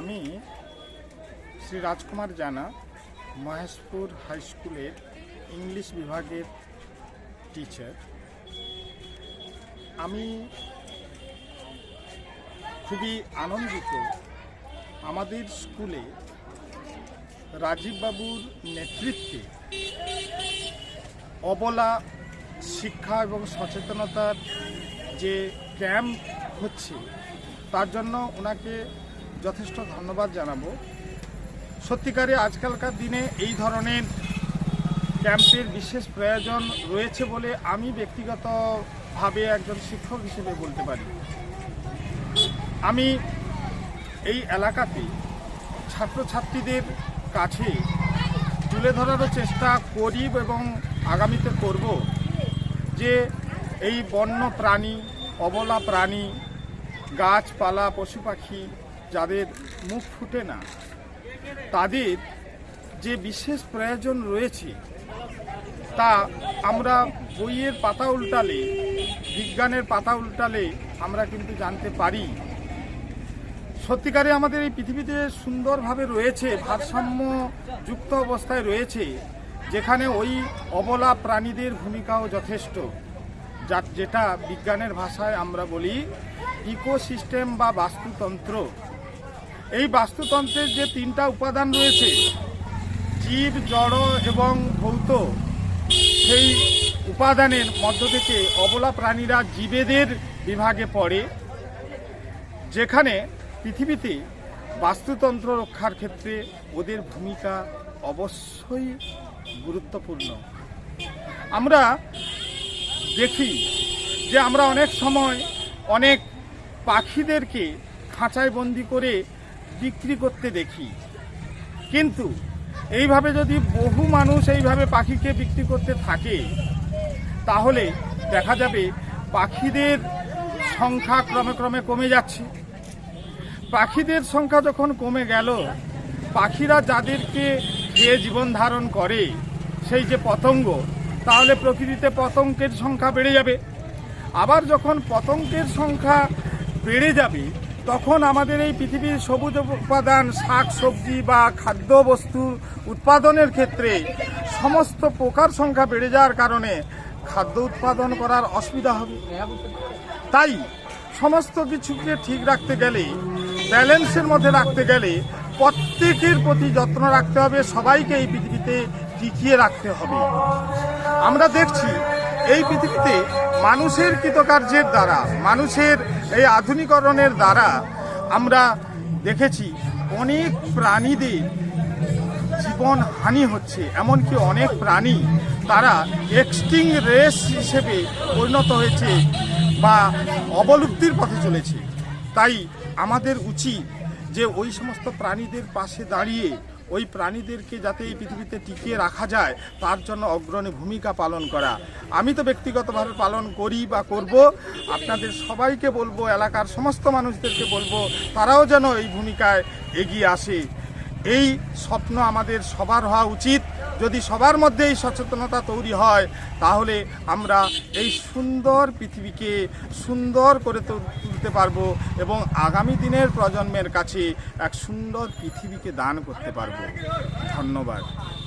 আমি শ্রী রাজকুমার জানা, মহেশপুর হাই স্কুলের ইংলিশ বিভাগের টিচার আমি খুবই আনন্দিত আমাদের স্কুলে রাজীববাবুর নেতৃত্বে অবলা শিক্ষা এবং সচেতনতার যে ক্যাম্প হচ্ছে, তার জন্য ওনাকে যথেষ্ট ধন্যবাদ জানাব। সত্যিকারে আজকালকার দিনে এই ধরনের ক্যাম্পের বিশেষ প্রয়োজন রয়েছে বলে আমি ব্যক্তিগতভাবে একজন শিক্ষক হিসেবে বলতে পারি। আমি এই এলাকাতে ছাত্রছাত্রীদের কাছে তুলে ধরারও চেষ্টা করি এবং আগামীতে করব যে এই বন্য প্রাণী অবলা প্রাণী, গাছপালা, পশু পাখি যাদের মুখ ফুটে না, তাদের যে বিশেষ প্রয়োজন রয়েছে, তা আমরা বইয়ের পাতা উল্টালে, বিজ্ঞানের পাতা উল্টালে আমরা কিন্তু জানতে পারি। সত্যিকারে আমাদের এই পৃথিবীতে সুন্দরভাবে রয়েছে ভারসাম্য যুক্ত অবস্থায় রয়েছে, যেখানে ওই অবলা প্রাণীদের ভূমিকাও যথেষ্ট, যা যেটা বিজ্ঞানের ভাষায় আমরা বলি ইকোসিস্টেম বা বাস্তুতন্ত্র। এই বাস্তুতন্ত্রের যে তিনটা উপাদান রয়েছে, জীব, জড় এবং ভৌত, সেই উপাদানের মধ্য থেকে অবলা প্রাণীরা জীবেদের বিভাগে পড়ে, যেখানে পৃথিবীতে বাস্তুতন্ত্র রক্ষার ক্ষেত্রে ওদের ভূমিকা অবশ্যই গুরুত্বপূর্ণ। আমরা দেখি যে আমরা অনেক সময় অনেক পাখিদেরকে খাঁচায় বন্দি করে বিক্রি করতে দেখি। কিন্তু এইভাবে যদি বহু মানুষ এইভাবে পাখিকে বিক্রি করতে থাকে, তাহলে দেখা যাবে পাখিদের সংখ্যা ক্রমে ক্রমে কমে যাচ্ছে। পাখিদের সংখ্যা যখন কমে গেল, পাখিরা যাদেরকে খেয়ে জীবন ধারণ করে, সেই যে পতঙ্গ, তাহলে প্রকৃতিতে পতঙ্গের সংখ্যা বেড়ে যাবে। আবার যখন পতঙ্গের সংখ্যা বেড়ে যাবে তখন আমাদের এই পৃথিবীর সবুজ উপাদান, শাক, সবজি বা খাদ্যবস্তু উৎপাদনের ক্ষেত্রে সমস্ত পোকার সংখ্যা বেড়ে যাওয়ার কারণে খাদ্য উৎপাদন করার অসুবিধা হবে। তাই সমস্ত কিছুকে ঠিক রাখতে গেলে, ব্যালেন্সের মধ্যে রাখতে গেলে প্রত্যেকের প্রতি যত্ন রাখতে হবে, সবাইকে এই পৃথিবীতে টিকিয়ে রাখতে হবে। আমরা দেখছি এই পৃথিবীতে মানুষের কৃতকার্যের দ্বারা, মানুষের এই আধুনিকরণের দ্বারা আমরা দেখেছি অনেক প্রাণীদের জীবন হানি হচ্ছে, এমনকি অনেক প্রাণী তারা এক্সটিং রেস হিসেবে পরিণত হয়েছে বা অবলুপ্তির পথে চলেছে। তাই আমাদের উচিত যে ওই সমস্ত প্রাণীদের পাশে দাঁড়িয়ে ওই প্রাণীদেরকে যাতে এই পৃথিবীতে টিকিয়ে রাখা যায়, তার জন্য অগ্রণী ভূমিকা পালন করা। আমি তো ব্যক্তিগতভাবে পালন করি বা করব। আপনাদের সবাইকে বলব, এলাকার সমস্ত মানুষদেরকে বলব, তারাও যেন এই ভূমিকায় এগিয়ে আসে। এই স্বপ্ন আমাদের সবার হওয়া উচিত। যদি সবার মধ্যে এই সচেতনতা তৈরি হয়, তাহলে আমরা এই সুন্দর পৃথিবীকে সুন্দর করে তুলতে পারব এবং আগামী দিনের প্রজন্মের কাছে এক সুন্দর পৃথিবীকে দান করতে পারব। ধন্যবাদ।